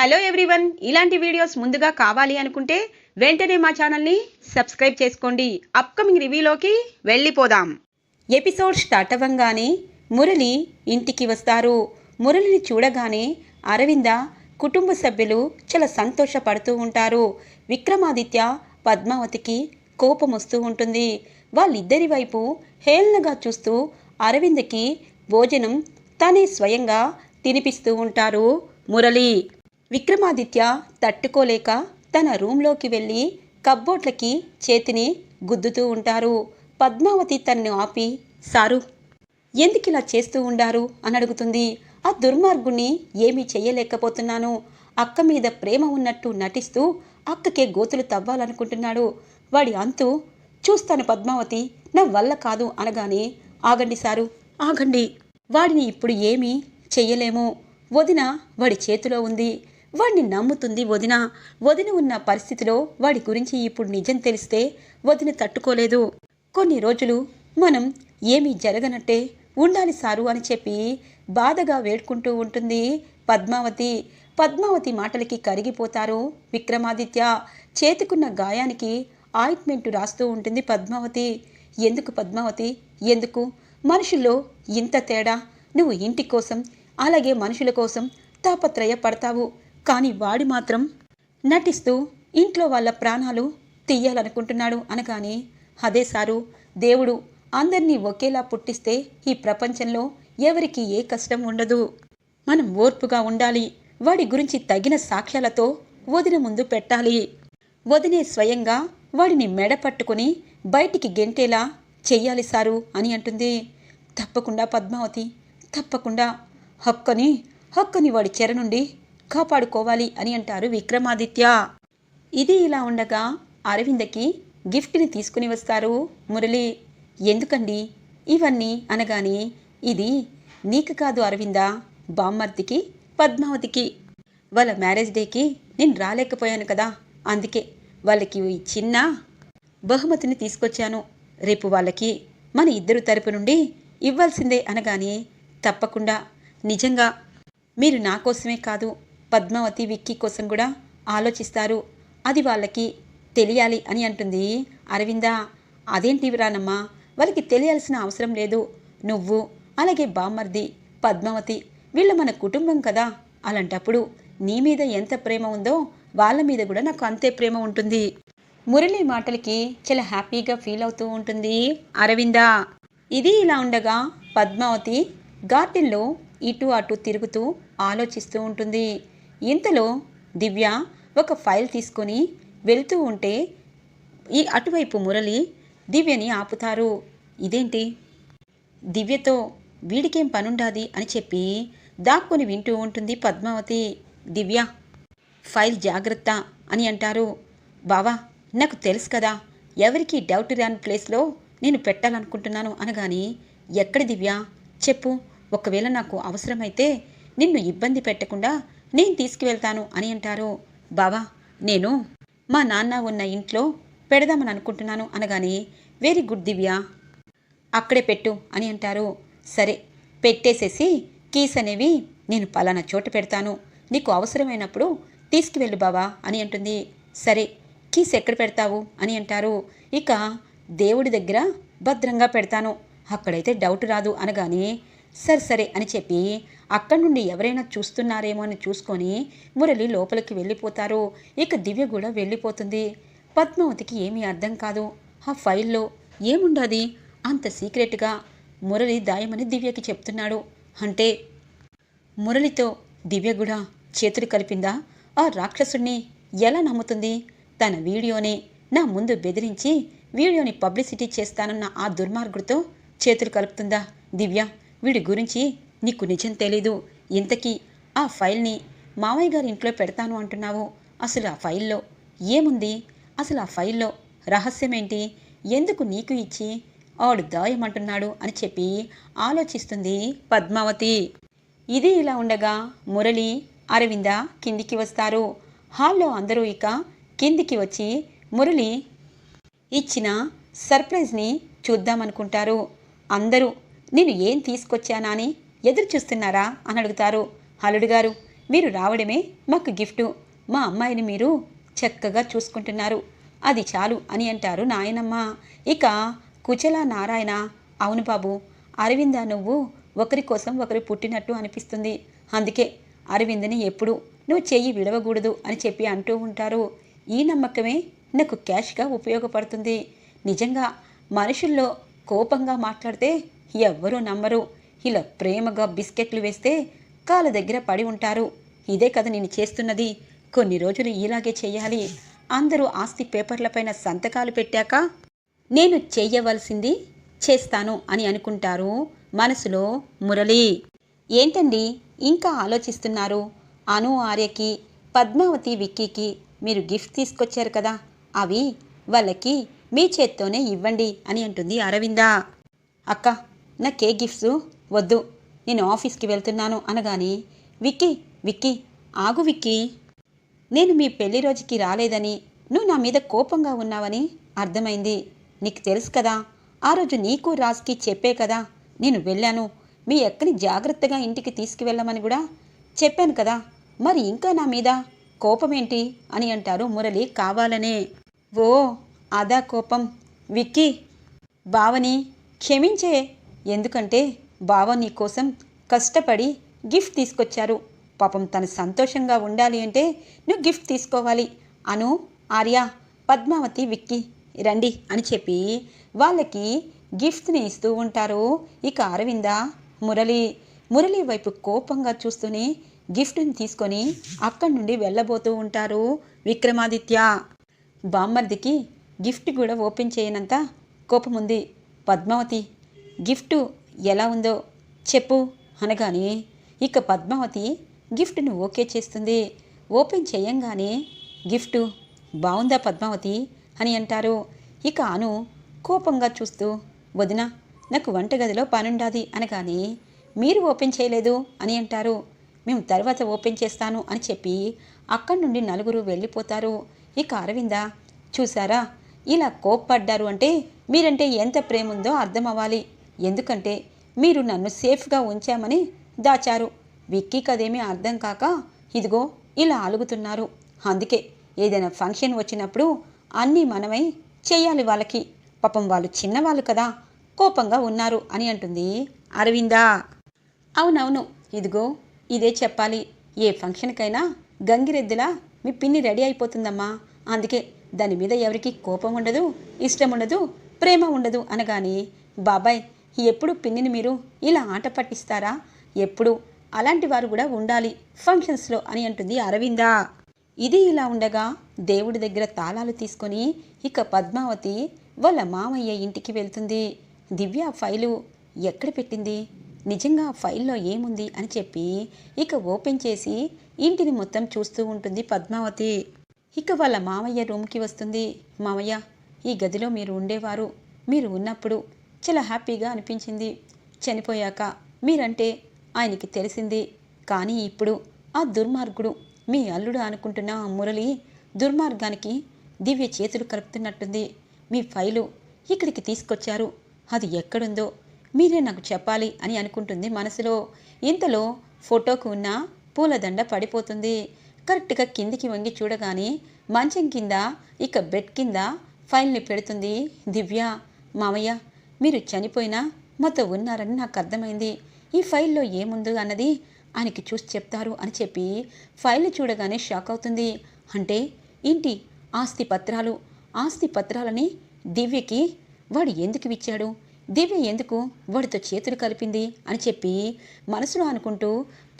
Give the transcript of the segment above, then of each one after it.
Hello everyone. ఇలాంటి videos ముందుగా కావాలి అనుకుంటే వెంటనే మా ఛానల్ని సబ్స్క్రైబ్ చేసుకోండి. అప్కమింగ్ రివ్యూలోకి వెళ్ళిపోదాం. ఎపిసోడ్ స్టార్ట్ అవ్వంగానే మురళి ఇంటికి వస్తారు. మురళిని చూడగానే అరవింద కుటుంబ సభ్యులు చాలా సంతోషపడుతూ ఉంటారు. విక్రమాదిత్య పద్మావతికి కోపం వస్తూ ఉంటుంది. వాళ్ళిద్దరి వైపు హేళనగా చూస్తూ అరవింద్కి భోజనం తనే స్వయంగా తినిపిస్తూ ఉంటారు మురళి. విక్రమాదిత్య తట్టుకోలేక తన రూంలోకి వెళ్ళి కబ్బోట్లకి చేతిని గుద్దుతూ ఉంటారు. పద్మావతి తనను ఆపి సారు ఎందుకు ఇలా చేస్తూ ఉండారు? అని అడుగుతుంది. ఆ దుర్మార్గుణ్ణి ఏమీ చేయలేకపోతున్నాను అక్క మీద ప్రేమ ఉన్నట్టు నటిస్తూ అక్కకే గోతులు తవ్వాలనుకుంటున్నాడు. వాడి అంతు చూస్తాను పద్మావతి నా వల్ల కాదు అనగానే ఆగండి సారు ఆగండి. వాడిని ఇప్పుడు ఏమీ చెయ్యలేము. వదిన వాడి చేతిలో ఉంది. వాడిని నమ్ముతుంది వదిన. వదిన ఉన్న పరిస్థితిలో వాడి గురించి ఇప్పుడు నిజం తెలిస్తే వదిన తట్టుకోలేదు. కొన్ని రోజులు మనం ఏమీ జరగనట్టే ఉండాలి సారు అని చెప్పి బాధగా వేడుకుంటూ ఉంటుంది పద్మావతి. పద్మావతి మాటలకి కరిగిపోతారు విక్రమాదిత్య. చేతికున్న గాయానికి ఆయింట్మెంట్ రాస్తూ ఉంటుంది పద్మావతి. ఎందుకు పద్మావతి? ఎందుకు? మనుషుల్లో ఇంత తేడా. నువ్వు ఇంటి కోసం అలాగే మనుషుల కోసం తాపత్రయ పడతావు కానీ వాడి మాత్రం నటిస్తూ ఇంట్లో వాళ్ళ ప్రాణాలు తీయాలనుకుంటున్నాడు అనగానే అదే సారు దేవుడు అందరినీ ఒకేలా పుట్టిస్తే ఈ ప్రపంచంలో ఎవరికి ఏ కష్టం ఉండదు. మనం ఓర్పుగా ఉండాలి వాడి గురించి తగిన సాక్ష్యాలతో వదిన ముందు పెట్టాలి. వదినే స్వయంగా వాడిని మెడ పట్టుకుని బయటికి గెంటేలా చెయ్యాలి సారు అని అంటుంది. తప్పకుండా పద్మావతి తప్పకుండా. హక్కని హక్కని వాడి చెర నుండి కాపాడుకోవాలి అని అంటారు విక్రమాదిత్య. ఇది ఇలా ఉండగా అరవిందకి గిఫ్ట్ని తీసుకుని వస్తారు. మురళి ఎందుకండి? ఇవన్నీ అనగానే ఇది నీకు కాదు అరవింద? బామ్మర్దికి పద్మావతికి. వాళ్ళ మ్యారేజ్ డేకి నేను రాలేకపోయాను కదా అందుకే వాళ్ళకి చిన్న బహుమతిని తీసుకొచ్చాను. రేపు వాళ్ళకి మన ఇద్దరు తరపు నుండి ఇవ్వాల్సిందే అనగానే తప్పకుండా. నిజంగా మీరు నా కోసమే కాదు పద్మావతి విక్కీ కోసం కూడా ఆలోచిస్తారు. అది వాళ్ళకి తెలియాలి అని అంటుంది. అరవింద అదేంటి రానమ్మా వాళ్ళకి తెలియాల్సిన అవసరం లేదు. నువ్వు అలాగే బామ్మర్ది పద్మావతి వీళ్ళ మన కుటుంబం కదా? అలాంటప్పుడు నీ మీద ఎంత ప్రేమ ఉందో వాళ్ళ మీద కూడా నాకు అంతే ప్రేమ ఉంటుంది. మురళి మాటలకి చాలా హ్యాపీగా ఫీల్ అవుతూ ఉంటుంది అరవింద. ఇది ఇలా ఉండగా పద్మావతి గార్డెన్లో ఇటు అటు తిరుగుతూ ఆలోచిస్తూ ఉంటుంది. ఇంతలో దివ్య ఒక ఫైల్ తీసుకొని వెళ్తూ ఉంటే ఈ అటువైపు మురళి దివ్యని ఆపుతారు. ఇదేంటి? దివ్యతో వీడికేం పనుండాది అని చెప్పి దాక్కుని వింటూ ఉంటుంది పద్మావతి. దివ్య ఫైల్ జాగ్రత్త అని అంటారు. బావా నాకు తెలుసు కదా ఎవరికి డౌట్ రాని ప్లేస్లో నేను పెట్టాలనుకుంటున్నాను అనగాని ఎక్కడ దివ్య? చెప్పు ఒకవేళ నాకు అవసరమైతే నిన్ను ఇబ్బంది పెట్టకుండా నేను తీసుకువెళ్తాను అని అంటారు. బావా నేను మా నాన్న ఉన్న ఇంట్లో పెడదామని అనుకుంటున్నాను అనగానే వెరీ గుడ్ దివ్య అక్కడే పెట్టు అని అంటారు. సరే పెట్టేసేసి కీస్ అనేవి నేను పలానా చోట పెడతాను. నీకు అవసరమైనప్పుడు తీసుకువెళ్ళు బావా అని అంటుంది. సరే కీస్ ఎక్కడ పెడతావు అని అంటారు. ఇక దేవుడి దగ్గర భద్రంగా పెడతాను. అక్కడైతే డౌట్ రాదు అనగానే సరే సరే అని చెప్పి అక్కడి నుండి ఎవరైనా చూస్తున్నారేమో అని చూసుకొని మురళి లోపలికి వెళ్ళిపోతారు. ఇక దివ్య కూడా వెళ్ళిపోతుంది. పద్మావతికి ఏమీ అర్థం కాదు. ఆ ఫైల్లో ఏముండది? అంత సీక్రెట్గా మురళి దాయమని దివ్యకి చెప్తున్నాడు. అంటే? మురళితో దివ్య కూడా చేతులు కలిపిందా? ఆ రాక్షసుణ్ణి ఎలా నమ్ముతుంది? తన వీడియోని నా ముందు బెదిరించి వీడియోని పబ్లిసిటీ చేస్తానన్న ఆ దుర్మార్గుడితో చేతులు కలుపుతుందా దివ్య? వీడి గురించి నీకు నిజం తెలీదు. ఇంతకీ ఆ ఫైల్ని మావయ్య గారి ఇంట్లో పెడతాను అంటున్నావు. అసలు ఆ ఫైల్లో ఏముంది? అసలు ఆ ఫైల్లో రహస్యమేంటి? ఎందుకు నీకు ఇచ్చి ఆడు దాయమంటున్నాడు అని చెప్పి ఆలోచిస్తుంది పద్మావతి. ఇది ఇలా ఉండగా మురళి అరవింద కిందికి వస్తారు. హాల్లో అందరూ ఇక కిందికి వచ్చి మురళి ఇచ్చిన సర్ప్రైజ్ని చూద్దామనుకుంటారు. అందరూ నేను ఏం తీసుకొచ్చానా అని ఎదురు చూస్తున్నారా? అని అడుగుతారు. అల్లుడు గారు మీరు రావడమే మాకు గిఫ్టు. మా అమ్మాయిని మీరు చక్కగా చూసుకుంటున్నారు. అది చాలు అని అంటారు నాయనమ్మ. ఇక కుచల నారాయణ అవును బాబు అరవింద నువ్వు ఒకరి కోసం ఒకరు పుట్టినట్టు అనిపిస్తుంది. అందుకే అరవిందని ఎప్పుడు నువ్వు చెయ్యి విడవకూడదు అని చెప్పి అంటూ ఉంటారు. ఈ నమ్మకమే నాకు క్యాష్గా ఉపయోగపడుతుంది. నిజంగా మనుషుల్లో కోపంగా మాట్లాడితే ఎవ్వరూ నమ్మరు. ఇలా ప్రేమగా బిస్కెట్లు వేస్తే కాళ్ళ దగ్గర పడి ఉంటారు. ఇదే కదా నేను చేస్తున్నది. కొన్ని రోజులు ఇలాగే చేయాలి. అందరూ ఆస్తి పేపర్లపైన సంతకాలు పెట్టాక నేను చెయ్యవలసింది చేస్తాను అని అనుకుంటారు మనసులో మురళి. ఏంటండి? ఇంకా ఆలోచిస్తున్నారు. అను ఆర్యకి పద్మావతి విక్కీకి మీరు గిఫ్ట్ తీసుకొచ్చారు కదా. అవి వాళ్ళకి మీ చేత్తోనే ఇవ్వండి అని అంటుంది అరవింద. అక్క నాకే గిఫ్ట్స్? వద్దు నేను ఆఫీస్కి వెళ్తున్నాను అనగాని విక్కీ విక్కీ ఆగు విక్కీ. నేను మీ పెళ్ళి రోజుకి రాలేదని నువ్వు నా మీద కోపంగా ఉన్నావని అర్థమైంది. నీకు తెలుసు కదా ఆ రోజు నీకు రాజ్కి చెప్పే కదా నేను వెళ్ళాను. మీ ఎక్కని జాగ్రత్తగా ఇంటికి తీసుకువెళ్ళమని కూడా చెప్పాను కదా మరి ఇంకా నా మీద కోపమేంటి? అని అంటారు మురళి కావాలనే. ఓ అదా కోపం. విక్కీ బావని క్షమించే. ఎందుకంటే బావ నీ కోసం కష్టపడి గిఫ్ట్ తీసుకొచ్చారు. పాపం తను సంతోషంగా ఉండాలి అంటే నువ్వు గిఫ్ట్ తీసుకోవాలి. అను ఆర్య పద్మావతి విక్కీ రండి అని చెప్పి వాళ్ళకి గిఫ్ట్ని ఇస్తూ ఉంటారు. ఇక అరవింద మురళి మురళి వైపు కోపంగా చూస్తూనే గిఫ్ట్ని తీసుకొని అక్కడి నుండి వెళ్ళబోతూ ఉంటారు విక్రమాదిత్య. బామ్మర్దికి గిఫ్ట్ కూడా ఓపెన్ చేయనంత కోపం ఉంది పద్మావతి గిఫ్ట్ ఎలా ఉందో చెప్పు అనగానే ఇక పద్మావతి గిఫ్ట్ను ఓకే చేస్తుంది. ఓపెన్ చేయంగానే గిఫ్ట్ బాగుందా పద్మావతి అని అంటారు. ఇక అను కోపంగా చూస్తూ వదిన నాకు వంటగదిలో పనుండాది అనగానే మీరు ఓపెన్ చేయలేదు అని అంటారు. మేము తర్వాత ఓపెన్ చేస్తాను అని చెప్పి అక్కడి నుండి నలుగురు వెళ్ళిపోతారు. ఇక అరవింద చూసారా ఇలా కోప్పడ్డారు అంటే మీరంటే ఎంత ప్రేమ ఉందో అర్థం అవ్వాలి ఎందుకంటే మీరు నన్ను సేఫ్గా ఉంచామని దాచారు. విక్కీ కదేమీ అర్థం కాక ఇదిగో ఇలా అలుగుతున్నారు. అందుకే ఏదైనా ఫంక్షన్ వచ్చినప్పుడు అన్నీ మనమై చేయాలి వాళ్ళకి. పాపం వాళ్ళు చిన్నవాళ్ళు కదా కోపంగా ఉన్నారు అని అంటుంది అరవిందా. అవునవును ఇదిగో ఇదే చెప్పాలి. ఏ ఫంక్షన్కైనా గంగిరెద్దులా మీ పిన్ని రెడీ అయిపోతుందమ్మా. అందుకే దాని మీద ఎవరికి కోపం ఉండదు ఇష్టం ఉండదు ప్రేమ ఉండదు అనగాని బాబాయ్ ఎప్పుడు పిన్నిని మీరు ఇలా ఆట పట్టిస్తారా? ఎప్పుడు? అలాంటి వారు కూడా ఉండాలి. ఫంక్షన్స్లో అని అంటుంది అరవిందా. ఇది ఇలా ఉండగా దేవుడి దగ్గర తాళాలు తీసుకొని ఇక పద్మావతి వాళ్ళ మామయ్య ఇంటికి వెళ్తుంది. దివ్య ఫైలు ఎక్కడ పెట్టింది? నిజంగా ఫైల్లో ఏముంది అని చెప్పి ఇక ఓపెన్ చేసి ఇంటిని మొత్తం చూస్తూ ఉంటుంది పద్మావతి. ఇక వాళ్ళ మామయ్య రూమ్కి వస్తుంది. మామయ్య ఈ గదిలో మీరు ఉండేవారు. మీరు ఉన్నప్పుడు చాలా హ్యాపీగా అనిపించింది. చనిపోయాక మీరంటే ఆయనకి తెలిసింది. కానీ ఇప్పుడు ఆ దుర్మార్గుడు మీ అల్లుడు అనుకుంటున్న ఆ మురళి దుర్మార్గానికి దివ్య చేతులు కలుపుతున్నట్టుంది. మీ ఫైలు ఇక్కడికి తీసుకొచ్చారు. అది ఎక్కడుందో మీరే నాకు చెప్పాలి అని అనుకుంటుంది మనసులో. ఇంతలో ఫోటోకు ఉన్న పూలదండ పడిపోతుంది. కరెక్ట్గా కిందికి వంగి చూడగానే మంచం కింద ఇక బెడ్ కింద ఫైల్ని పెడుతుంది దివ్య. మామయ్య మీరు చనిపోయినా మాతో ఉన్నారని నాకు అర్థమైంది. ఈ ఫైల్లో ఏముందో అన్నది ఆయనకి చూసి చెప్తారు అని చెప్పి ఫైల్ చూడగానే షాక్ అవుతుంది. అంటే ఏంటి ఆస్తి పత్రాలు? ఆస్తి పత్రాలని దివ్యకి వాడు ఎందుకు ఇచ్చాడు? దివ్య ఎందుకు వాడితో చేతులు కలిపింది అని చెప్పి మనసులో అనుకుంటూ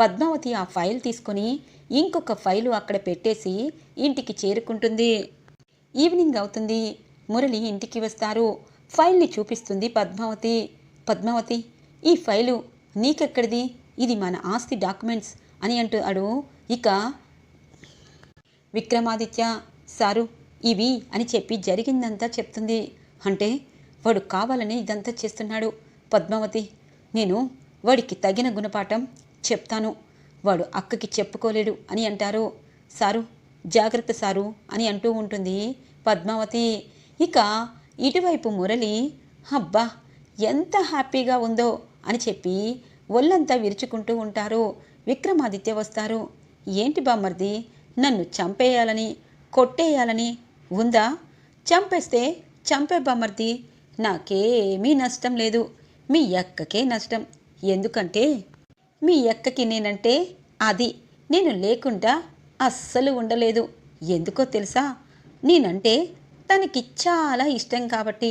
పద్మావతి ఆ ఫైల్ తీసుకొని ఇంకొక ఫైలు అక్కడ పెట్టేసి ఇంటికి చేరుకుంటుంది. ఈవినింగ్ అవుతుంది. మురళి ఇంటికి వస్తారు. ఫైల్ని చూపిస్తుంది పద్మావతి. పద్మావతి ఈ ఫైలు నీకెక్కడిది? ఇది మన ఆస్తి డాక్యుమెంట్స్ అని అంటాడు ఇక విక్రమాదిత్య సారు ఇవి అని చెప్పి జరిగిందంతా చెప్తుంది. అంటే వాడు కావాలని ఇదంతా చేస్తున్నాడు పద్మావతి. నేను వాడికి తగిన గుణపాఠం చెప్తాను. వాడు అక్కకి చెప్పుకోలేడు అని అంటారు సారు. జాగ్రత్త సారు అని అంటూ ఉంటుంది పద్మావతి. ఇక ఇటువైపు మురళి అబ్బా ఎంత హ్యాపీగా ఉందో అని చెప్పి ఒళ్ళంతా విరుచుకుంటూ ఉంటారు. విక్రమాదిత్య వస్తారు. ఏంటి బామ్మర్ది నన్ను చంపేయాలని కొట్టేయాలని ఉందా? చంపేస్తే చంపే బామ్మర్ది నాకేమీ నష్టం లేదు. మీ ఎక్కకే నష్టం. ఎందుకంటే మీ ఎక్కకి నేనంటే అది. నేను లేకుండా అస్సలు ఉండలేదు. ఎందుకో తెలుసా? నేనంటే తనకి చాలా ఇష్టం కాబట్టి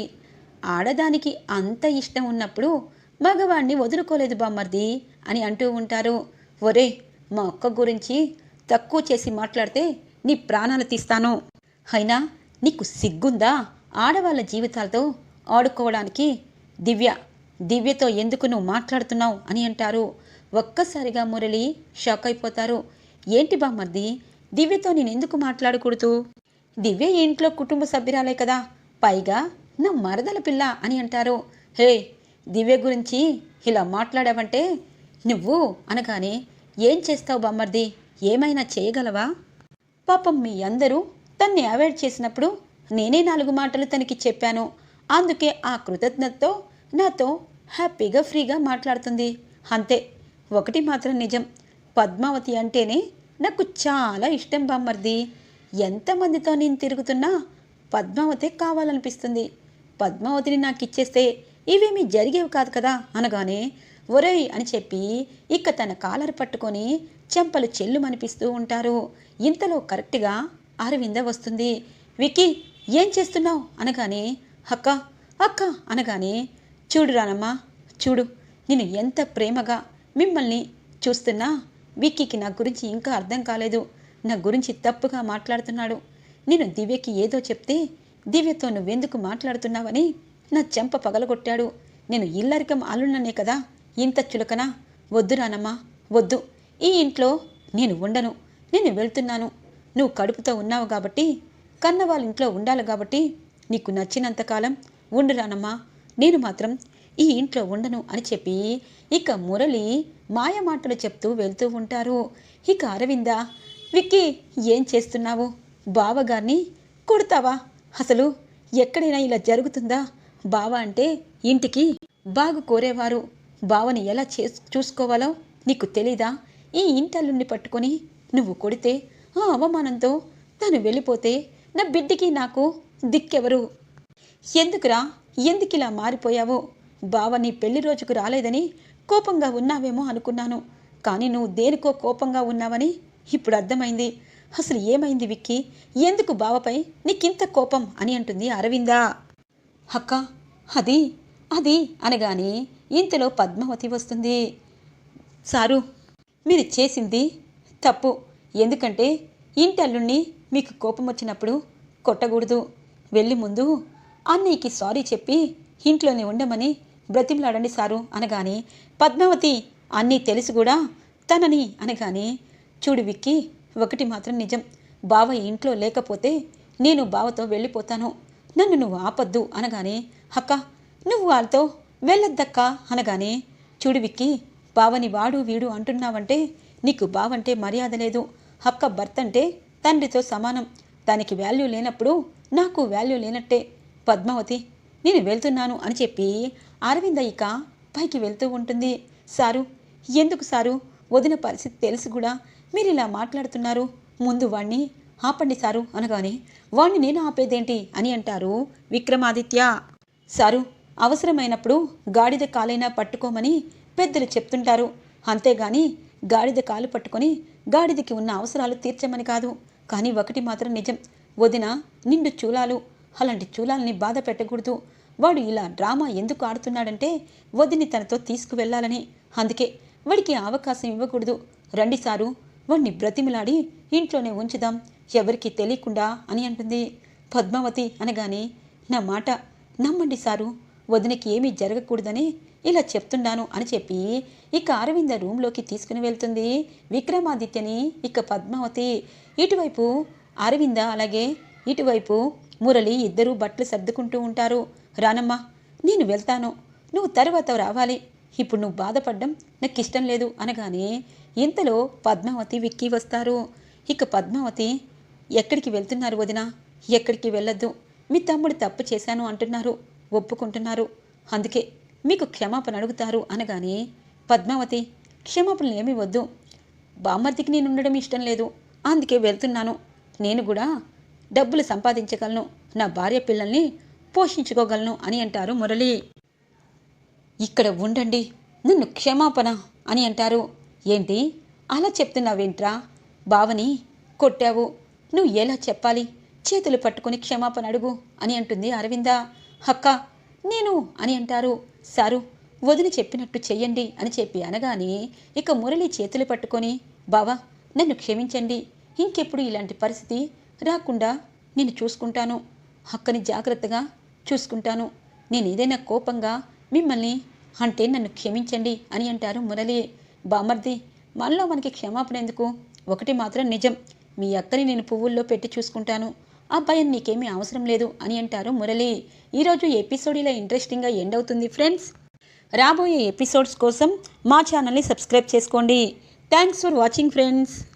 ఆడదానికి అంత ఇష్టం ఉన్నప్పుడు మగవాణ్ణి వదులుకోలేదు బామ్మర్ది అని అంటూ ఉంటారు. ఒరే మా అక్క గురించి తక్కువ చేసి మాట్లాడితే నీ ప్రాణాలు తీస్తాను. అయినా నీకు సిగ్గుందా? ఆడవాళ్ళ జీవితాలతో ఆడుకోవడానికి దివ్య దివ్యతో ఎందుకు నువ్వు మాట్లాడుతున్నావు అని అంటారు. ఒక్కసారిగా మురళి షాక్ అయిపోతారు. ఏంటి బామ్మర్ది దివ్యతో నేను ఎందుకు మాట్లాడకూడదు? దివ్య ఇంట్లో కుటుంబ సభ్యురాలే కదా. పైగా నా మరదల పిల్ల అని అంటారు. హే దివ్య గురించి ఇలా మాట్లాడావంటే నువ్వు అనగానే ఏం చేస్తావు బామ్మర్ది? ఏమైనా చేయగలవా? పాపం మీ అందరూ తన్ని అవాయిడ్ చేసినప్పుడు నేనే నాలుగు మాటలు తనకి చెప్పాను. అందుకే ఆ కృతజ్ఞతతో నాతో హ్యాపీగా ఫ్రీగా మాట్లాడుతుంది. అంతే ఒకటి మాత్రం నిజం. పద్మావతి అంటేనే నాకు చాలా ఇష్టం బామ్మర్ది. ఎంతమందితో నేను తిరుగుతున్నా పద్మావతే కావాలనిపిస్తుంది. పద్మావతిని నాకు ఇచ్చేస్తే ఇవేమీ జరిగేవి కాదు కదా అనగానే ఒరేయ్ అని చెప్పి ఇక తన కాలర్ పట్టుకొని చెంపలు చెల్లుమనిపిస్తూ ఉంటారు. ఇంతలో కరెక్ట్గా అరవింద వస్తుంది. వికీ ఏం చేస్తున్నావు? అనగానే అక్క అక్క అనగానే చూడు రానమ్మా చూడు నేను ఎంత ప్రేమగా మిమ్మల్ని చూస్తున్నా విక్కీకి నా గురించి ఇంకా అర్థం కాలేదు. నా గురించి తప్పుగా మాట్లాడుతున్నాడు. నేను దివ్యకి ఏదో చెప్తే దివ్యతో నువ్వెందుకు మాట్లాడుతున్నావని నా చెంప పగలగొట్టాడు. నేను ఇల్లరికం అల్లున్ననే కదా ఇంత చులకనా. వద్దు రానమ్మా వద్దు. ఈ ఇంట్లో నేను ఉండను నేను వెళ్తున్నాను. నువ్వు కడుపుతో ఉన్నావు కాబట్టి కన్న వాళ్ళ ఇంట్లో ఉండాలి కాబట్టి నీకు నచ్చినంతకాలం ఉండు రానమ్మా. నేను మాత్రం ఈ ఇంట్లో ఉండను అని చెప్పి ఇక మురళి మాయ మాటలు చెప్తూ వెళ్తూ ఉంటారు. ఇక అరవింద విక్కీ ఏం చేస్తున్నావు? బావగారిని కొడతావా? అసలు ఎక్కడైనా ఇలా జరుగుతుందా? బావ అంటే ఇంటికి బాగు కోరేవారు. బావని ఎలా చే చూసుకోవాలో నీకు తెలీదా? ఈ ఇంటల్లుండి పట్టుకొని నువ్వు కొడితే ఆ అవమానంతో తను వెళ్ళిపోతే నా బిడ్డకి నాకు దిక్కెవరు? ఎందుకురా? ఎందుకిలా మారిపోయావో? బావ నీ పెళ్ళి రోజుకు రాలేదని కోపంగా ఉన్నావేమో అనుకున్నాను. కానీ నువ్వు దేనికో కోపంగా ఉన్నావని ఇప్పుడు అర్థమైంది. అసలు ఏమైంది విక్కీ? ఎందుకు బావపై నీకింత కోపం అని అంటుంది అరవిందా. అక్క అది అది అనగానే ఇంతలో పద్మావతి వస్తుంది. సారు మీరు చేసింది తప్పు. ఎందుకంటే ఇంటి అల్లుణ్ణి మీకు కోపం వచ్చినప్పుడు కొట్టకూడదు. వెళ్ళి ముందు అన్నయ్యకి సారీ చెప్పి ఇంట్లోనే ఉండమని బ్రతిమలాడండి సారు అనగానే పద్మావతి అన్నీ తెలిసి కూడా తనని అనగానే చూడు విక్కి ఒకటి మాత్రం నిజం. బావ ఇంట్లో లేకపోతే నేను బావతో వెళ్ళిపోతాను. నన్ను నువ్వు ఆపద్దు అనగానే అక్క నువ్వు వాళ్ళతో వెళ్ళొద్దక్క అనగానే చూడు విక్కి బావని వాడు వీడు అంటున్నావంటే నీకు బావంటే మర్యాద లేదు. అక్క భర్త అంటే తండ్రితో సమానం. దానికి వాల్యూ లేనప్పుడు నాకు వాల్యూ లేనట్టే. పద్మావతి నేను వెళ్తున్నాను అని చెప్పి అరవింద ఇక పైకి వెళ్తూ ఉంటుంది. సారు ఎందుకు సారు? వదిన పరిస్థితి తెలిసి కూడా. మీరు ఇలా మాట్లాడుతున్నారు? ముందు వాణ్ణి ఆపండి సారు అనగానే వాణ్ణి నేను ఆపేదేంటి? అని అంటారు విక్రమాదిత్య. సారు అవసరమైనప్పుడు గాడిద కాలైనా పట్టుకోమని పెద్దలు చెప్తుంటారు. అంతేగాని గాడిద కాలు పట్టుకొని గాడిదకి ఉన్న అవసరాలు తీర్చమని కాదు. కానీ ఒకటి మాత్రం నిజం. వదిన నిండు చూలాలు అలాంటి చూలాలని బాధ పెట్టకూడదు. వాడు ఇలా డ్రామా ఎందుకు ఆడుతున్నాడంటే వదిని తనతో తీసుకువెళ్ళాలని. అందుకే వాడికి అవకాశం ఇవ్వకూడదు. రండి సారు వాణ్ణి బ్రతిమిలాడి ఇంట్లోనే ఉంచుదాం. ఎవరికీ తెలియకుండా అని అంటుంది. పద్మావతి అనగానే నా మాట నమ్మండి సారు. వదినకి ఏమీ జరగకూడదని ఇలా చెప్తున్నాను అని చెప్పి ఇక అరవింద రూమ్లోకి తీసుకుని వెళ్తుంది. విక్రమాదిత్యని ఇక పద్మావతి. ఇటువైపు అరవింద అలాగే ఇటువైపు మురళి ఇద్దరూ బట్టలు సర్దుకుంటూ ఉంటారు. రానమ్మా నేను వెళ్తాను. నువ్వు తర్వాత రావాలి. ఇప్పుడు నువ్వు బాధపడ్డం నాకు ఇష్టం లేదు అనగానే ఇంతలో పద్మావతి విక్కీ వస్తారు. ఇక పద్మావతి ఎక్కడికి వెళ్తున్నారు వదిన? ఎక్కడికి వెళ్ళొద్దు. మీ తమ్ముడు తప్పు చేశాను అంటున్నారు. ఒప్పుకుంటున్నారు. అందుకే మీకు క్షమాపణ అడుగుతారు అనగానే పద్మావతి క్షమాపణలు ఏమీ వద్దు. బామ్మర్దికి నేను ఉండడం ఇష్టం లేదు. అందుకే వెళ్తున్నాను. నేను కూడా డబ్బులు సంపాదించగలను. నా భార్య పిల్లల్ని పోషించుకోగలను అని అంటారు మురళి. ఇక్కడ ఉండండి. నన్ను క్షమాపణ అని అంటారు. ఏంటి? అలా చెప్తున్నావేంట్రా? బావని కొట్టావు. నువ్వు ఎలా చెప్పాలి? చేతులు పట్టుకొని క్షమాపణ అడుగు అని అంటుంది అరవింద. అక్క నేను అని అంటారు. సారు వదిలి చెప్పినట్టు చెయ్యండి అని చెప్పి అనగానే ఇక మురళి చేతులు పట్టుకొని బావా నన్ను క్షమించండి. ఇంకెప్పుడు ఇలాంటి పరిస్థితి? రాకుండా నేను చూసుకుంటాను. అక్కని జాగ్రత్తగా చూసుకుంటాను. నేను ఏదైనా కోపంగా మిమ్మల్ని అంటే నన్ను క్షమించండి అని అంటారు మురళి. బామర్ది మనలో మనకి క్షమాపణ ఎందుకు? ఒకటి మాత్రం నిజం. మీ అక్కని నేను పువ్వుల్లో పెట్టి చూసుకుంటాను. ఆ భయం నీకేమీ అవసరం లేదు అని అంటారు మురళి. ఈరోజు ఎపిసోడ్ ఇలా ఇంట్రెస్టింగ్గా ఎండ్ అవుతుంది ఫ్రెండ్స్. రాబోయే ఎపిసోడ్స్ కోసం మా ఛానల్ని సబ్స్క్రైబ్ చేసుకోండి. Thanks for watching friends.